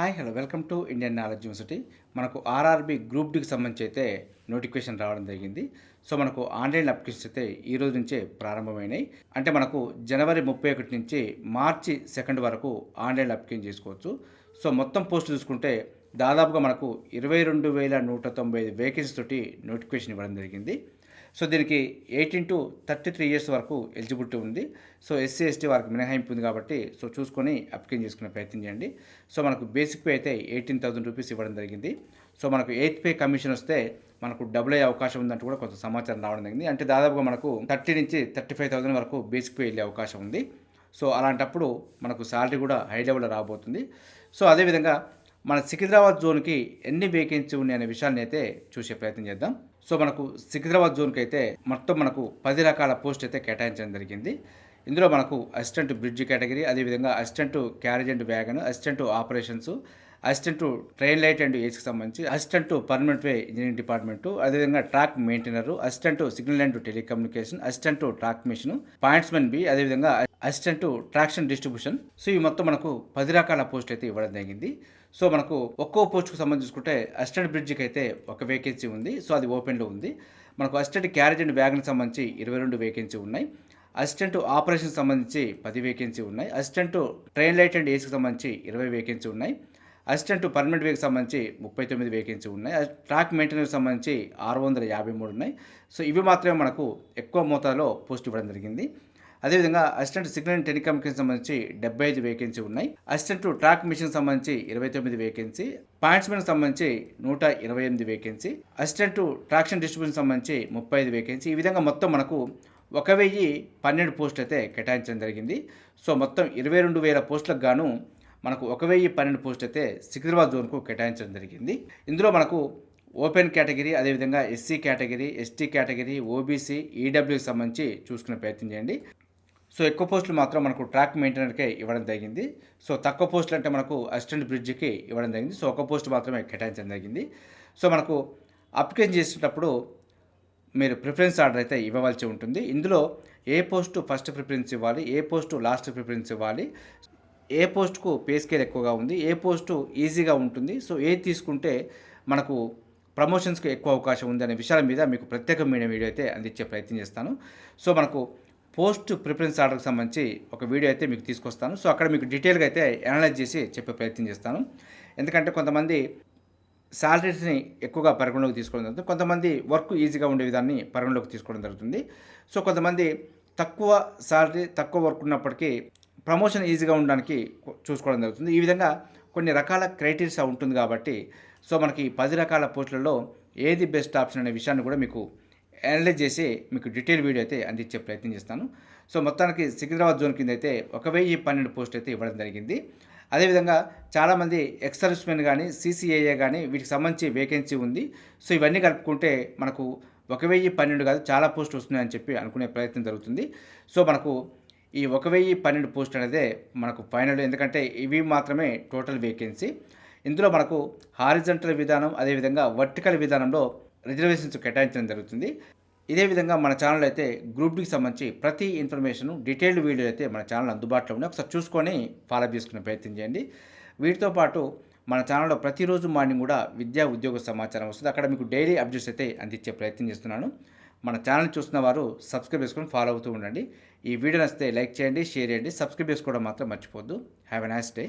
Hi hello welcome to Indian knowledge university. మనకు RRB group డికి సంబంధించి అయితే నోటిఫికేషన్ రావడం జరిగింది. సో మనకు ఆన్లైన్ అప్లికేషన్స్ అయితే ఈ రోజు నుంచే ప్రారంభమైనాయి. అంటే మనకు జనవరి ముప్పై ఒకటి నుంచి మార్చి సెకండ్ వరకు ఆన్లైన్ అప్లికేషన్ చేసుకోవచ్చు. సో మొత్తం పోస్ట్ చూసుకుంటే దాదాపుగా మనకు ఇరవై రెండు వేల నూట తొంభై ఐదు వేకెన్సీ తోటి నోటిఫికేషన్ ఇవ్వడం జరిగింది. సో దీనికి eighteen to thirty three years వరకు ఎలిజిబిలిటీ ఉంది. సో ఎస్సీ ఎస్టీ వారికి మినహాయింపు ఉంది కాబట్టి సో చూసుకొని అప్లికేషన్ చేసుకునే ప్రయత్నం చేయండి. సో మనకు బేసిక్ పే అయితే ఎయిటీన్ థౌసండ్ రూపీస్ ఇవ్వడం జరిగింది. సో మనకు ఎయిత్ పే కమిషన్ వస్తే మనకు డబుల్ అయ్యే అవకాశం ఉందంటూ కూడా కొంత సమాచారం రావడం జరిగింది. అంటే దాదాపుగా మనకు థర్టీ నుంచి థర్టీ ఫైవ్ థౌసండ్ వరకు బేసిక్ పే వెళ్ళే అవకాశం ఉంది. సో అలాంటప్పుడు మనకు శాలరీ కూడా హై లెవెల్లో రాబోతుంది. సో అదేవిధంగా మన సికింద్రాబాద్ జోన్కి ఎన్ని వేకెన్సీ ఉన్నాయనే విషయాన్ని అయితే చూసే ప్రయత్నం చేద్దాం. సో మనకు సికింద్రాబాద్ జోన్కి అయితే మొత్తం మనకు పది రకాల పోస్ట్ అయితే కేటాయించడం జరిగింది. ఇందులో మనకు అసిస్టెంట్ బ్రిడ్జ్ కేటగిరీ అదేవిధంగా assistant carriage and wagon assistant operations assistant train light and ఏసీకి సంబంధించి assistant permanent way engineering department అదేవిధంగా track maintainer assistant signal and telecommunication assistant track machine pointsmen B అదేవిధంగా అసిస్టెంట్ ట్రాక్షన్ డిస్ట్రిబ్యూషన్. సో ఇవి మొత్తం మనకు పది రకాల పోస్ట్ అయితే ఇవ్వడం జరిగింది. సో మనకు ఒక్కో పోస్ట్కు సంబంధించి చూసుకుంటే అసిస్టెంట్ బ్రిడ్జికి అయితే ఒక వేకెన్సీ ఉంది. సో అది ఓపెన్లో ఉంది. మనకు అసిస్టెంట్ క్యారేజ్ అండ్ వ్యాగన్ సంబంధించి ఇరవై రెండు వేకెన్సీ ఉన్నాయి. అసిస్టెంట్ ఆపరేషన్ సంబంధించి పది వేకెన్సీ ఉన్నాయి. అసిస్టెంట్ ట్రైన్ లైట్ అండ్ ఏసీకి సంబంధించి ఇరవై వేకెన్సీ ఉన్నాయి. అసిస్టెంట్ పర్మనెంట్ వేకి సంబంధించి ముప్పై తొమ్మిది వేకెన్సీ ఉన్నాయి. ట్రాక్ మెయింటెనెన్స్ సంబంధించి ఆరు వందల యాభై మూడు ఉన్నాయి. సో ఇవి మాత్రమే మనకు ఎక్కువ మోతాదులో పోస్ట్ ఇవ్వడం జరిగింది. అదేవిధంగా అసిస్టెంట్ సిగ్నల్ అండ్ టెలికమ్యూనికేషన్ సంబంధించి డెబ్బై ఐదు వేకెన్సీ ఉన్నాయి. అసిస్టెంట్ ట్రాక్ మిషన్ సంబంధించి ఇరవై తొమ్మిది వేకెన్సీ. పాయింట్స్మెన్ సంబంధించి నూట ఇరవై ఎనిమిది వేకెన్సీ. అసిస్టెంట్ ట్రాక్షన్ డిస్ట్రిబ్యూషన్ సంబంధించి ముప్పై ఐదు వేకెన్సీ. ఈ విధంగా మొత్తం మనకు ఒక వెయ్యి పన్నెండు పోస్టులు అయితే కేటాయించడం జరిగింది. సో మొత్తం ఇరవై రెండు వేల పోస్టులకు గాను మనకు ఒక వెయ్యి పన్నెండు పోస్ట్ అయితే సికింద్రాబాద్ జోన్కు కేటాయించడం జరిగింది. ఇందులో మనకు ఓపెన్ కేటగిరీ అదేవిధంగా SC category ST category OBC ఈడబ్ల్యూకి సంబంధించి చూసుకునే ప్రయత్నం చేయండి. సో ఎక్కువ పోస్టులు మాత్రం మనకు ట్రాక్ మెయింటైనర్కే ఇవ్వడం జరిగింది. సో తక్కువ పోస్టులు అంటే మనకు అసిస్టెంట్ బ్రిడ్జికి ఇవ్వడం జరిగింది. సో ఒక పోస్ట్ మాత్రమే కేటాయించడం జరిగింది. సో మనకు అప్లికేషన్ చేసేటప్పుడు మీరు ప్రిఫరెన్స్ ఆర్డర్ అయితే ఇవ్వవలసి ఉంటుంది. ఇందులో ఏ పోస్టు ఫస్ట్ ప్రిఫరెన్స్ ఇవ్వాలి ఏ పోస్టు లాస్ట్ ప్రిఫరెన్స్ ఇవ్వాలి ఏ పోస్ట్కు పే స్కేల్ ఎక్కువగా ఉంది ఏ పోస్టు ఈజీగా ఉంటుంది. సో ఏది తీసుకుంటే మనకు ప్రమోషన్స్కి ఎక్కువ అవకాశం ఉంది అనే విషయాల మీద మీకు ప్రత్యేకమైన వీడియో అయితే అందించే ప్రయత్నం చేస్తాను. సో మనకు పోస్ట్ ప్రిఫరెన్స్ ఆర్డర్కి సంబంధించి ఒక వీడియో అయితే మీకు తీసుకొస్తాను. సో అక్కడ మీకు డీటెయిల్గా అయితే అనలైజ్ చేసి చెప్పే ప్రయత్నం చేస్తాను. ఎందుకంటే కొంతమంది శాలరీస్ని ఎక్కువగా పరిగణలోకి తీసుకోవడం జరుగుతుంది. కొంతమంది వర్క్ ఈజీగా ఉండే విధాన్ని పరిగణలోకి తీసుకోవడం జరుగుతుంది. సో కొంతమంది తక్కువ శాలరీ తక్కువ వర్క్ ఉన్నప్పటికీ ప్రమోషన్ ఈజీగా ఉండడానికి చూసుకోవడం జరుగుతుంది. ఈ విధంగా కొన్ని రకాల క్రైటీరియా ఉంటుంది కాబట్టి సో మనకి పది రకాల పోస్టులలో ఏది బెస్ట్ ఆప్షన్ అనే విషయాన్ని కూడా మీకు అనలైజ్ చేసి మీకు డీటెయిల్ వీడియో అయితే అందించే ప్రయత్నం చేస్తాను. సో మొత్తానికి సికింద్రాబాద్ జోన్ కింద అయితే ఒక వెయ్యి పన్నెండు పోస్ట్ అయితే ఇవ్వడం జరిగింది. అదేవిధంగా చాలామంది ఎక్స్ సర్వీస్మెన్ కానీ సీసీఏఏ కానీ వీటికి సంబంధించి వేకెన్సీ ఉంది. సో ఇవన్నీ కలుపుకుంటే మనకు ఒక వెయ్యి పన్నెండు కాదు చాలా పోస్ట్ వస్తున్నాయని చెప్పి అనుకునే ప్రయత్నం జరుగుతుంది. సో మనకు ఈ ఒక వెయ్యి పన్నెండు పోస్ట్ అనేది మనకు ఫైనల్ ఎందుకంటే ఇవి మాత్రమే టోటల్ వేకెన్సీ ఇందులో మనకు హారిజంటల్ విధానం అదేవిధంగా వర్టికల్ విధానంలో రిజర్వేషన్స్ కేటాయించడం జరుగుతుంది. ఇదే విధంగా మన ఛానల్ అయితే గ్రూప్ డికి సంబంధించి ప్రతి ఇన్ఫర్మేషన్ డీటెయిల్డ్ వీడియో అయితే మన ఛానల్ అందుబాటులో ఉన్నాయి. ఒకసారి చూసుకొని ఫాలో చేసుకునే ప్రయత్నం చేయండి. వీటితో పాటు మన ఛానల్లో ప్రతిరోజు మార్నింగ్ కూడా విద్యా ఉద్యోగ సమాచారం వస్తుంది. అక్కడ మీకు డైలీ అప్డేట్స్ అయితే అందించే ప్రయత్నం చేస్తున్నాను. మన ఛానల్ చూస్తున్న వారు సబ్స్క్రైబ్ చేసుకొని ఫాలో అవుతూ ఉండండి. ఈ వీడియో నచ్చితే లైక్ చేయండి షేర్ చేయండి. సబ్స్క్రైబ్ చేసుకోవడం మాత్రం మర్చిపోద్దు హ్యావ్ ఎ నైస్ డే